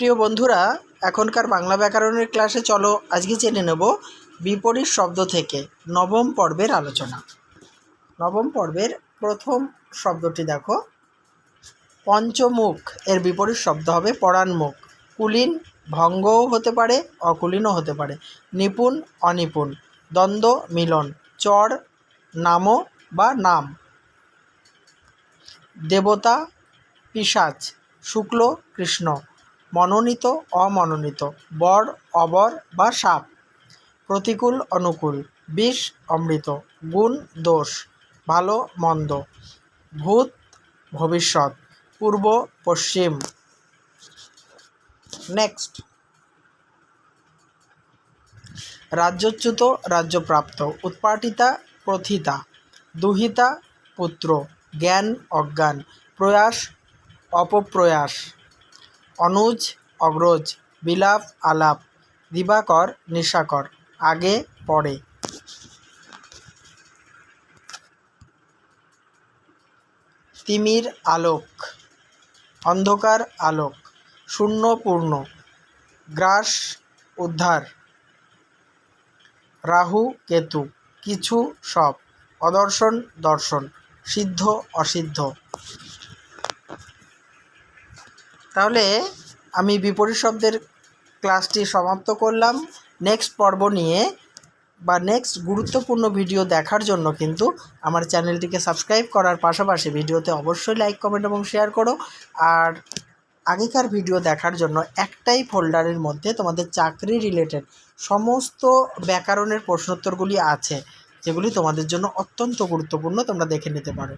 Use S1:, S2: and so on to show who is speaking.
S1: প্রিয় বন্ধুরা, এখনকার বাংলা ব্যাকরণের ক্লাসে চলো, আজকে জেনে নেব বিপরীত শব্দ থেকে নবম পর্বের আলোচনা। নবম পর্বের প্রথম শব্দটি দেখো। পঞ্চমুখ, এর বিপরীত শব্দ হবে পরাণমুখ। কুলীন ভঙ্গও হতে পারে, অকুলীনও হতে পারে। নিপুণ, অনিপুণ। দ্বন্দ্ব, মিলন। চর, নামও বা নাম। দেবতা, পিশাচ। শুক্ল, কৃষ্ণ। মনোনীত, অমনোনীত, বর, অবর বা সাপ। প্রতিকূল, অনুকূল, বিষ, অমৃত, গুণ, দোষ, ভালো, মন্দ, ভূত, ভবিষ্যৎ, পূর্ব, পশ্চিম। নেক্সট। রাজ্যচ্যুত, রাজ্যপ্রাপ্ত, উৎপাটিতা, প্রথিতা, দুহিতা, পুত্র, জ্ঞান, অজ্ঞান, প্রয়াস, অপপ্রয়াস। অনুজ অগ্রজ বিলাপ, আলাপ, দিবাকর, নিশাকর, আগে, পরে। তিমির আলোক, অন্ধকার আলোক, শূন্য পূর্ণ, গ্রাস উদ্ধার, রাহু কেতু, কিছু সব, অদর্শন দর্শন, সিদ্ধ অসিদ্ধ। তাহলে আমি বিপরীত শব্দের ক্লাসটি সমাপ্ত করলাম। নেক্সট পর্ব নিয়ে বা নেক্সট গুরুত্বপূর্ণ ভিডিও দেখার জন্য কিন্তু আমার চ্যানেলটিকে সাবস্ক্রাইব করার পাশাপাশি ভিডিওতে অবশ্যই লাইক, কমেন্ট এবং শেয়ার করো। আর আগেকার ভিডিও দেখার জন্য একটাই ফোল্ডারের মধ্যে তোমাদের চাকরি রিলেটেড সমস্ত ব্যাকরণের প্রশ্নোত্তরগুলি আছে, যেগুলি তোমাদের জন্য অত্যন্ত গুরুত্বপূর্ণ, তোমরা দেখে নিতে পারো।